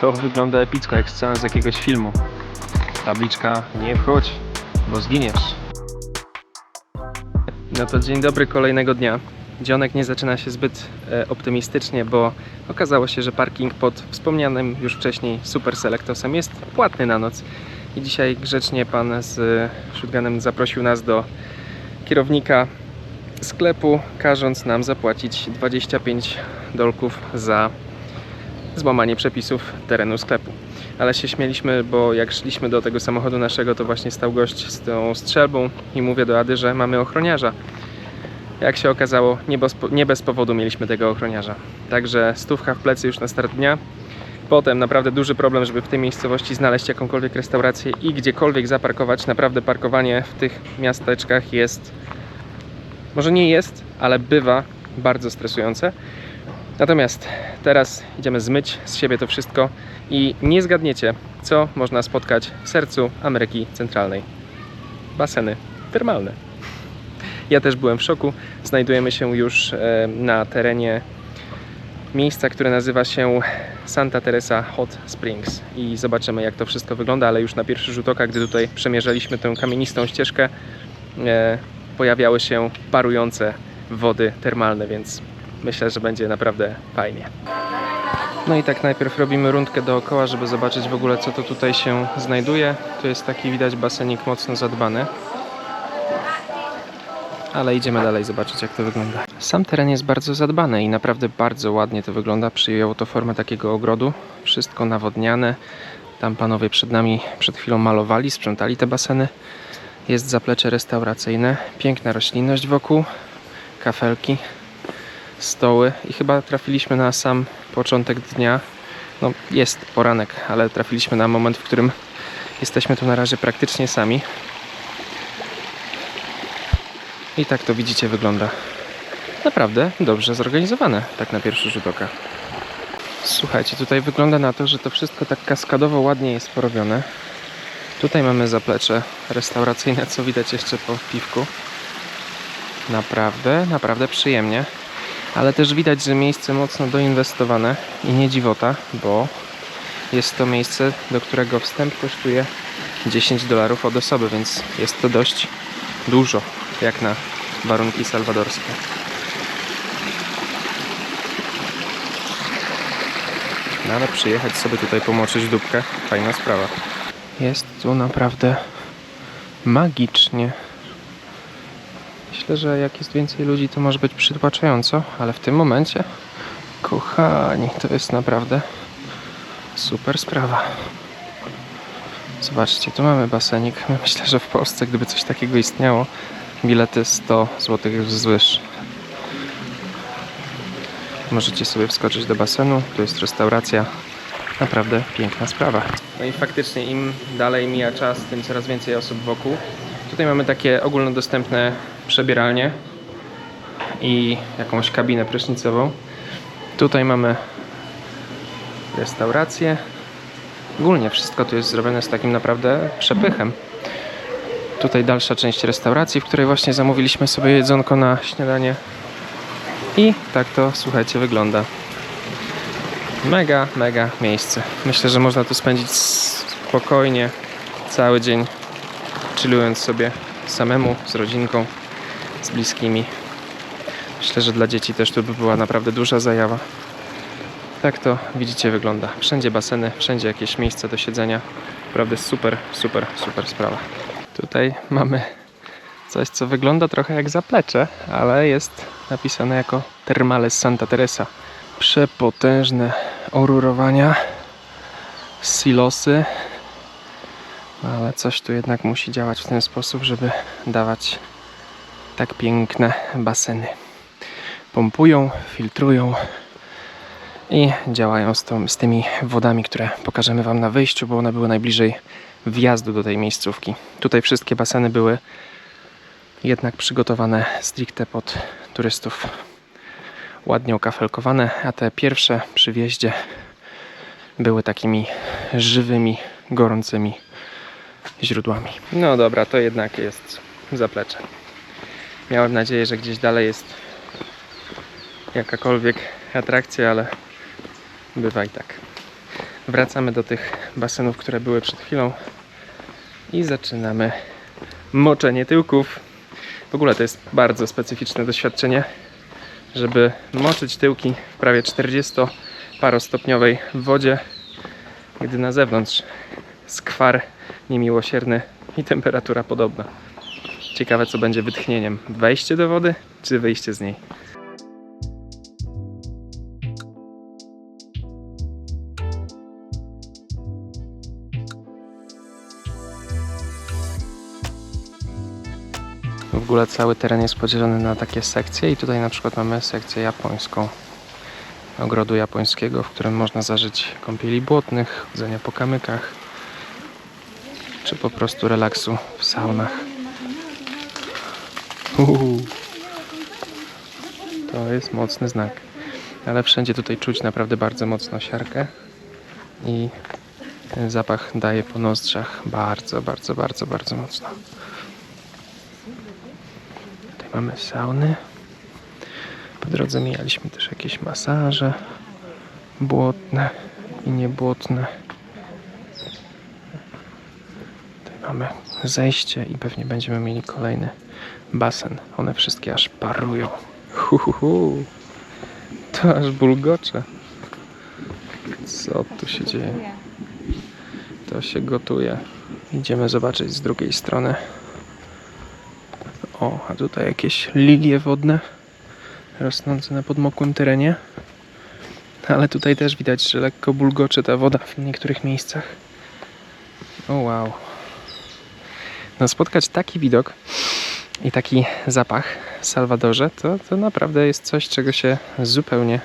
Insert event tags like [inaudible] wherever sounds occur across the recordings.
To wygląda epicko, jak scena z jakiegoś filmu. Tabliczka, nie wchodź, bo zginiesz. No to dzień dobry kolejnego dnia. Dzionek nie zaczyna się zbyt e, optymistycznie, bo okazało się, że parking pod wspomnianym już wcześniej Super Selectosem jest płatny na noc. I dzisiaj grzecznie pan z e, shotgunem zaprosił nas do kierownika sklepu, każąc nam zapłacić 25 dolków za złamanie przepisów terenu sklepu. Ale się śmieliśmy, bo jak szliśmy do tego samochodu naszego, to właśnie stał gość z tą strzelbą i mówię do Ady, że mamy ochroniarza. Jak się okazało, nie bez, nie bez powodu mieliśmy tego ochroniarza. Także stówka w plecy już na start dnia. Potem naprawdę duży problem, żeby w tej miejscowości znaleźć jakąkolwiek restaurację i gdziekolwiek zaparkować. Naprawdę parkowanie w tych miasteczkach jest, może nie jest, ale bywa bardzo stresujące. Natomiast teraz idziemy zmyć z siebie to wszystko i nie zgadniecie, co można spotkać w sercu Ameryki Centralnej. Baseny termalne. Ja też byłem w szoku. Znajdujemy się już e, na terenie miejsca, które nazywa się Santa Teresa Hot Springs i zobaczymy jak to wszystko wygląda, ale już na pierwszy rzut oka, gdy tutaj przemierzaliśmy tę kamienistą ścieżkę, e, pojawiały się parujące wody termalne, więc myślę, że będzie naprawdę fajnie. No i tak najpierw robimy rundkę dookoła, żeby zobaczyć w ogóle co to tutaj się znajduje. Tu jest taki widać basenik mocno zadbany. Ale idziemy dalej zobaczyć jak to wygląda. Sam teren jest bardzo zadbany i naprawdę bardzo ładnie to wygląda. Przyjęło to formę takiego ogrodu. Wszystko nawodniane. Tam panowie przed nami przed chwilą malowali, sprzątali te baseny. Jest zaplecze restauracyjne. Piękna roślinność wokół. Kafelki stoły i chyba trafiliśmy na sam początek dnia. No, jest poranek, ale trafiliśmy na moment, w którym jesteśmy tu na razie praktycznie sami. I tak to widzicie wygląda. Naprawdę dobrze zorganizowane, tak na pierwszy rzut oka. Słuchajcie, tutaj wygląda na to, że to wszystko tak kaskadowo ładnie jest porobione. Tutaj mamy zaplecze restauracyjne, co widać jeszcze po piwku. Naprawdę, naprawdę przyjemnie ale też widać, że miejsce mocno doinwestowane i nie dziwota, bo jest to miejsce, do którego wstęp kosztuje 10 dolarów od osoby, więc jest to dość dużo, jak na warunki salwadorskie. No ale przyjechać sobie tutaj pomoczyć dupkę, fajna sprawa. Jest tu naprawdę magicznie. Myślę, że jak jest więcej ludzi, to może być przytłaczająco, ale w tym momencie, kochani, to jest naprawdę super sprawa. Zobaczcie, tu mamy basenik. [laughs] Myślę, że w Polsce, gdyby coś takiego istniało, bilety 100 zł wzwyż. Możecie sobie wskoczyć do basenu, tu jest restauracja. Naprawdę piękna sprawa. No i faktycznie im dalej mija czas, tym coraz więcej osób wokół. Tutaj mamy takie ogólnodostępne przebieralnie i jakąś kabinę prysznicową. Tutaj mamy restaurację. Ogólnie wszystko tu jest zrobione z takim naprawdę przepychem. Tutaj dalsza część restauracji, w której właśnie zamówiliśmy sobie jedzonko na śniadanie. I tak to, słuchajcie, wygląda. Mega, mega miejsce. Myślę, że można tu spędzić spokojnie cały dzień, chillując sobie samemu, z rodzinką, z bliskimi. Myślę, że dla dzieci też tu by była naprawdę duża zajawa. Tak to widzicie wygląda. Wszędzie baseny, wszędzie jakieś miejsce do siedzenia. Naprawdę super, super, super sprawa. Tutaj mamy coś, co wygląda trochę jak zaplecze, ale jest napisane jako Termales Santa Teresa. Przepotężne orurowania, silosy, no ale coś tu jednak musi działać w ten sposób, żeby dawać tak piękne baseny. Pompują, filtrują i działają z, tą, z tymi wodami, które pokażemy Wam na wyjściu, bo one były najbliżej wjazdu do tej miejscówki. Tutaj wszystkie baseny były jednak przygotowane stricte pod turystów. Ładnie okafelkowane, a te pierwsze przy wjeździe były takimi żywymi, gorącymi źródłami. No dobra, to jednak jest zaplecze. Miałem nadzieję, że gdzieś dalej jest jakakolwiek atrakcja, ale bywa i tak. Wracamy do tych basenów, które były przed chwilą i zaczynamy moczenie tyłków. W ogóle to jest bardzo specyficzne doświadczenie, żeby moczyć tyłki w prawie 40-parostopniowej wodzie, gdy na zewnątrz skwar niemiłosierny i temperatura podobna. Ciekawe, co będzie wytchnieniem. Wejście do wody, czy wyjście z niej? W ogóle cały teren jest podzielony na takie sekcje i tutaj na przykład mamy sekcję japońską. Ogrodu japońskiego, w którym można zażyć kąpieli błotnych, chodzenia po kamykach, czy po prostu relaksu w saunach. Uhu. To jest mocny znak. Ale wszędzie tutaj czuć naprawdę bardzo mocno siarkę i ten zapach daje po nozdrzach bardzo, bardzo, bardzo, bardzo mocno. Tutaj mamy sauny. Po drodze mijaliśmy też jakieś masaże błotne i niebłotne. Tutaj mamy zejście i pewnie będziemy mieli kolejny basen. One wszystkie aż parują. Hu, hu, hu. To aż bulgocze. Co tu się dzieje? To się gotuje. Idziemy zobaczyć z drugiej strony. O, a tutaj jakieś lilie wodne rosnące na podmokłym terenie. Ale tutaj też widać, że lekko bulgocze ta woda w niektórych miejscach. O wow. No spotkać taki widok i taki zapach w Salwadorze, to, to naprawdę jest coś, czego się zupełnie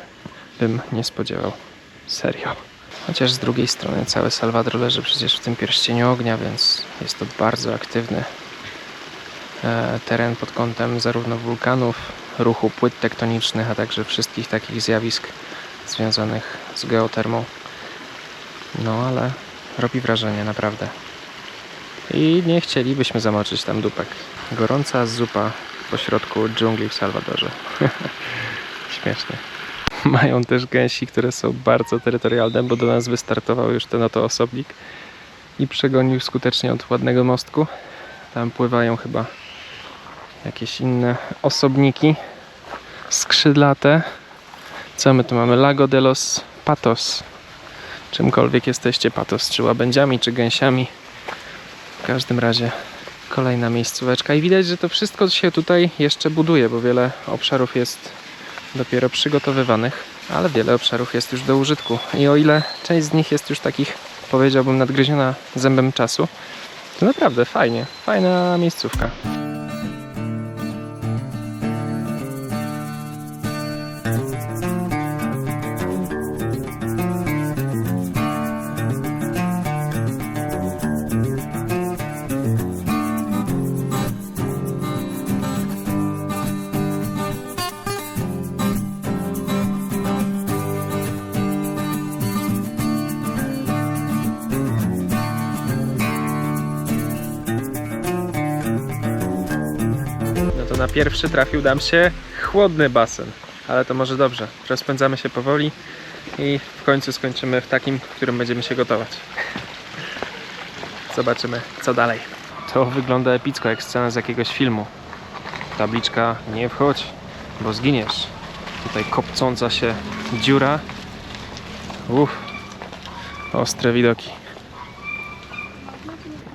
bym nie spodziewał. Serio. Chociaż z drugiej strony cały Salwador leży przecież w tym pierścieniu ognia, więc jest to bardzo aktywny e, teren pod kątem zarówno wulkanów, ruchu płyt tektonicznych, a także wszystkich takich zjawisk związanych z geotermą. No ale robi wrażenie naprawdę. I nie chcielibyśmy zamoczyć tam dupek. Gorąca zupa pośrodku dżungli w Salwadorze. [laughs] Śmiesznie. Mają też gęsi, które są bardzo terytorialne, bo do nas wystartował już ten oto osobnik i przegonił skutecznie od ładnego mostku. Tam pływają chyba jakieś inne osobniki skrzydlate. Co my tu mamy? Lago de los Patos. Czymkolwiek jesteście, patos, czy łabędziami, czy gęsiami. Każdym razie kolejna miejscóweczka i widać, że to wszystko się tutaj jeszcze buduje, bo wiele obszarów jest dopiero przygotowywanych, ale wiele obszarów jest już do użytku. I o ile część z nich jest już takich, powiedziałbym, nadgryziona zębem czasu, to naprawdę fajnie, fajna miejscówka. Na pierwszy trafił nam się chłodny basen. Ale to może dobrze. Rozpędzamy się powoli i w końcu skończymy w takim, w którym będziemy się gotować. Zobaczymy, co dalej. To wygląda epicko, jak scena z jakiegoś filmu. Tabliczka nie wchodź, bo zginiesz. Tutaj kopcąca się dziura. Uff, ostre widoki.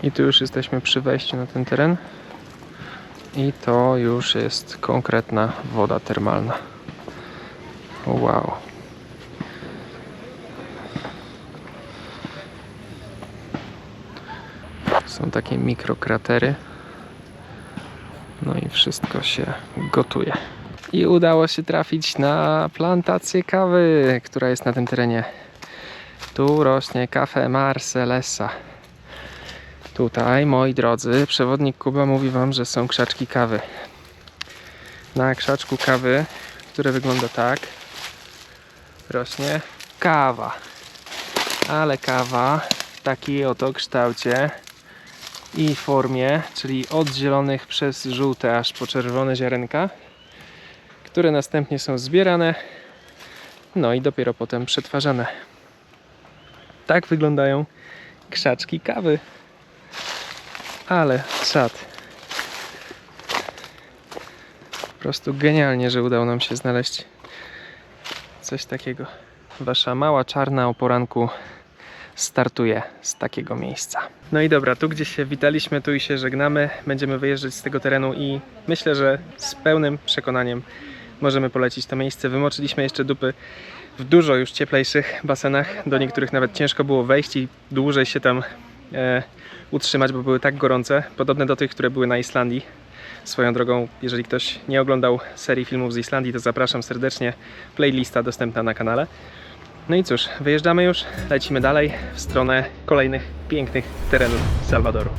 I tu już jesteśmy przy wejściu na ten teren. I to już jest konkretna woda termalna. Wow. Są takie mikrokratery. No i wszystko się gotuje. I udało się trafić na plantację kawy, która jest na tym terenie. Tu rośnie kafe Marcelesa. Tutaj, moi drodzy, przewodnik Kuba mówi Wam, że są krzaczki kawy. Na krzaczku kawy, które wygląda tak, rośnie kawa. Ale kawa w takiej oto kształcie i formie, czyli od zielonych przez żółte aż po czerwone ziarenka, które następnie są zbierane, no i dopiero potem przetwarzane. tak wyglądają krzaczki kawy. Ale czad. Po prostu genialnie, że udało nam się znaleźć coś takiego. Wasza mała czarna o poranku startuje z takiego miejsca. No i dobra, tu gdzie się witaliśmy, tu i się żegnamy. Będziemy wyjeżdżać z tego terenu i myślę, że z pełnym przekonaniem możemy polecić to miejsce. Wymoczyliśmy jeszcze dupy w dużo już cieplejszych basenach. Do niektórych nawet ciężko było wejść i dłużej się tam utrzymać, bo były tak gorące. Podobne do tych, które były na Islandii. Swoją drogą, jeżeli ktoś nie oglądał serii filmów z Islandii, to zapraszam serdecznie. Playlista dostępna na kanale. No i cóż, wyjeżdżamy już, lecimy dalej w stronę kolejnych pięknych terenów Salwadoru.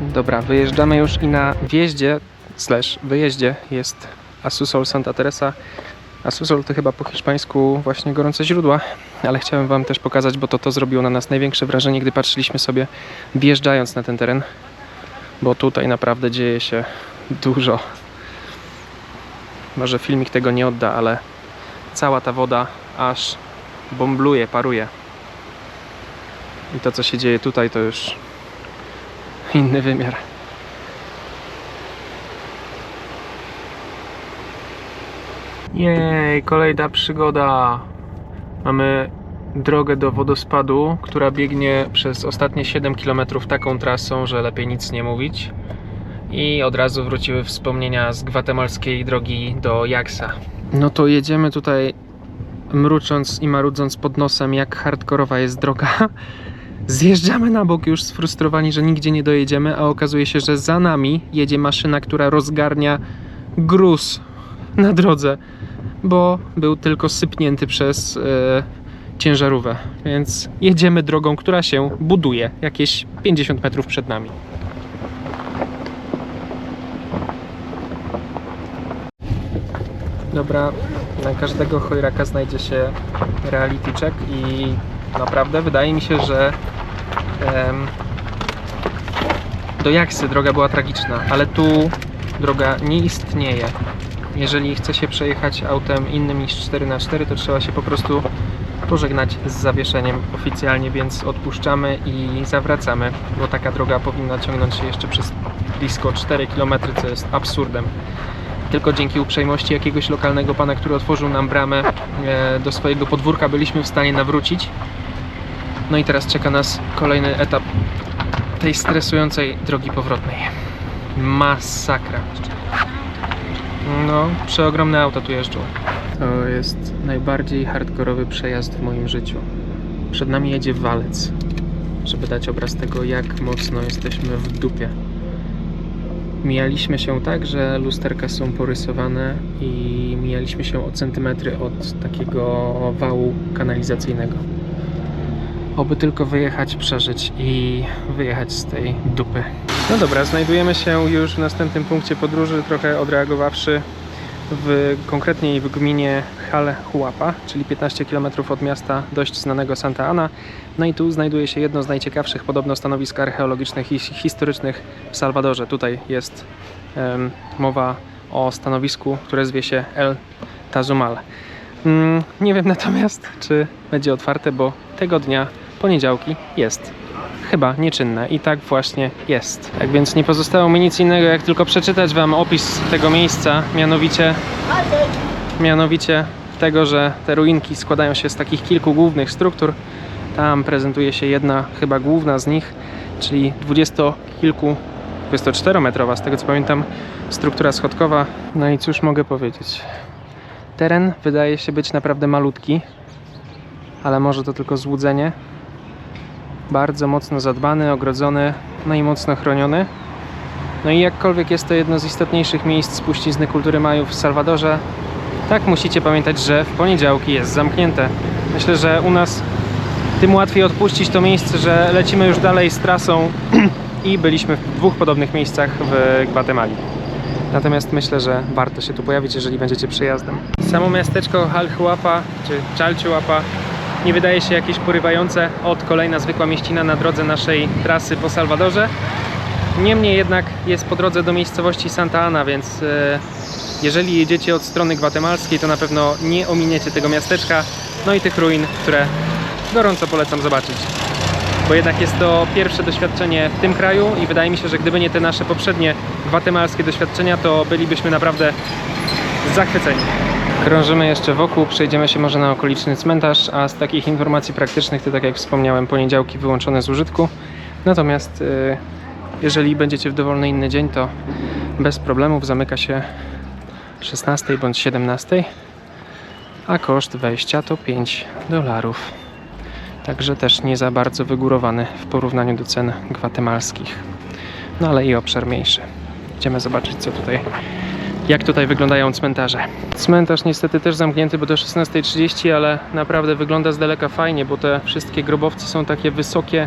Dobra, wyjeżdżamy już i na wjeździe, slash wyjeździe jest Asusol Santa Teresa. Asusol to chyba po hiszpańsku właśnie gorące źródła, ale chciałem Wam też pokazać, bo to to zrobiło na nas największe wrażenie, gdy patrzyliśmy sobie wjeżdżając na ten teren, bo tutaj naprawdę dzieje się dużo. Może filmik tego nie odda, ale cała ta woda aż bombluje, paruje. I to, co się dzieje tutaj, to już inny wymiar. Jej, kolejna przygoda. Mamy drogę do wodospadu, która biegnie przez ostatnie 7 km taką trasą, że lepiej nic nie mówić. I od razu wróciły wspomnienia z gwatemalskiej drogi do Jaksa. No to jedziemy tutaj mrucząc i marudząc pod nosem, jak hardkorowa jest droga. Zjeżdżamy na bok już sfrustrowani, że nigdzie nie dojedziemy, a okazuje się, że za nami jedzie maszyna, która rozgarnia gruz na drodze, bo był tylko sypnięty przez e, ciężarówkę. Więc jedziemy drogą, która się buduje jakieś 50 metrów przed nami. Dobra, na każdego chojraka znajdzie się reality check i naprawdę wydaje mi się, że do Jaksy droga była tragiczna, ale tu droga nie istnieje. Jeżeli chce się przejechać autem innym niż 4x4, to trzeba się po prostu pożegnać z zawieszeniem oficjalnie, więc odpuszczamy i zawracamy, bo taka droga powinna ciągnąć się jeszcze przez blisko 4 km, co jest absurdem. Tylko dzięki uprzejmości jakiegoś lokalnego pana, który otworzył nam bramę e, do swojego podwórka, byliśmy w stanie nawrócić. No i teraz czeka nas kolejny etap tej stresującej drogi powrotnej. Masakra. No, przeogromne auta tu jeżdżą. To jest najbardziej hardkorowy przejazd w moim życiu. Przed nami jedzie walec, żeby dać obraz tego, jak mocno jesteśmy w dupie. Mijaliśmy się tak, że lusterka są porysowane i mijaliśmy się o centymetry od takiego wału kanalizacyjnego. Oby tylko wyjechać, przeżyć i wyjechać z tej dupy. No dobra, znajdujemy się już w następnym punkcie podróży, trochę odreagowawszy w konkretniej w gminie Jalhuapa, czyli 15 km od miasta dość znanego Santa Ana. No i tu znajduje się jedno z najciekawszych podobno stanowisk archeologicznych i historycznych w Salwadorze. Tutaj jest em, mowa o stanowisku, które zwie się El Tazumal. Mm, nie wiem natomiast, czy będzie otwarte, bo tego dnia, poniedziałki, jest chyba nieczynne i tak właśnie jest. Tak więc nie pozostało mi nic innego, jak tylko przeczytać Wam opis tego miejsca, mianowicie, mianowicie tego, że te ruinki składają się z takich kilku głównych struktur. Tam prezentuje się jedna, chyba główna z nich, czyli dwudziestokilku, 24-metrowa, z tego co pamiętam, struktura schodkowa. No i cóż mogę powiedzieć? Teren wydaje się być naprawdę malutki, ale może to tylko złudzenie. Bardzo mocno zadbany, ogrodzony, no i mocno chroniony. No i jakkolwiek jest to jedno z istotniejszych miejsc spuścizny kultury Majów w Salwadorze, tak musicie pamiętać, że w poniedziałki jest zamknięte. Myślę, że u nas tym łatwiej odpuścić to miejsce, że lecimy już dalej z trasą [clears throat] i byliśmy w dwóch podobnych miejscach w Gwatemali. Natomiast myślę, że warto się tu pojawić, jeżeli będziecie przyjazdem. Samo miasteczko Jalhuapa, czy Chalchuapa nie wydaje się jakieś porywające. Od kolejna zwykła mieścina na drodze naszej trasy po Salwadorze. Niemniej jednak jest po drodze do miejscowości Santa Ana, więc e, jeżeli jedziecie od strony gwatemalskiej, to na pewno nie ominiecie tego miasteczka, no i tych ruin, które gorąco polecam zobaczyć. Bo jednak jest to pierwsze doświadczenie w tym kraju i wydaje mi się, że gdyby nie te nasze poprzednie gwatemalskie doświadczenia, to bylibyśmy naprawdę zachwyceni. Krążymy jeszcze wokół, przejdziemy się może na okoliczny cmentarz, a z takich informacji praktycznych to tak jak wspomniałem, poniedziałki wyłączone z użytku. Natomiast y, jeżeli będziecie w dowolny inny dzień, to bez problemów zamyka się 16 bądź 17, a koszt wejścia to 5 dolarów. Także też nie za bardzo wygórowany w porównaniu do cen gwatemalskich. No ale i obszar mniejszy. Idziemy zobaczyć co tutaj, jak tutaj wyglądają cmentarze. Cmentarz niestety też zamknięty, bo do 16.30, ale naprawdę wygląda z daleka fajnie, bo te wszystkie grobowce są takie wysokie,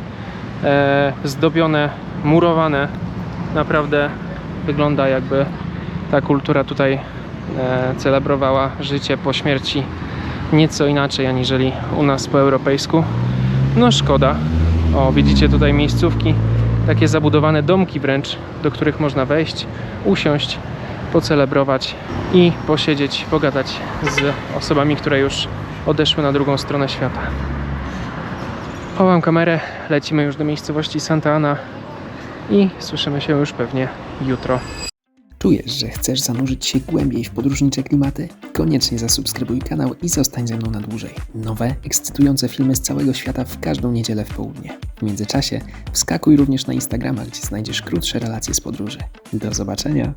e, zdobione, murowane. Naprawdę wygląda jakby ta kultura tutaj e, celebrowała życie po śmierci nieco inaczej aniżeli u nas po europejsku. No szkoda. O, widzicie tutaj miejscówki, takie zabudowane domki wręcz, do których można wejść, usiąść, pocelebrować i posiedzieć, pogadać z osobami, które już odeszły na drugą stronę świata. Chowam kamerę, lecimy już do miejscowości Santa Ana i słyszymy się już pewnie jutro. Czujesz, że chcesz zanurzyć się głębiej w podróżnicze klimaty? Koniecznie zasubskrybuj kanał i zostań ze mną na dłużej. Nowe, ekscytujące filmy z całego świata w każdą niedzielę w południe. W międzyczasie wskakuj również na Instagrama, gdzie znajdziesz krótsze relacje z podróży. Do zobaczenia!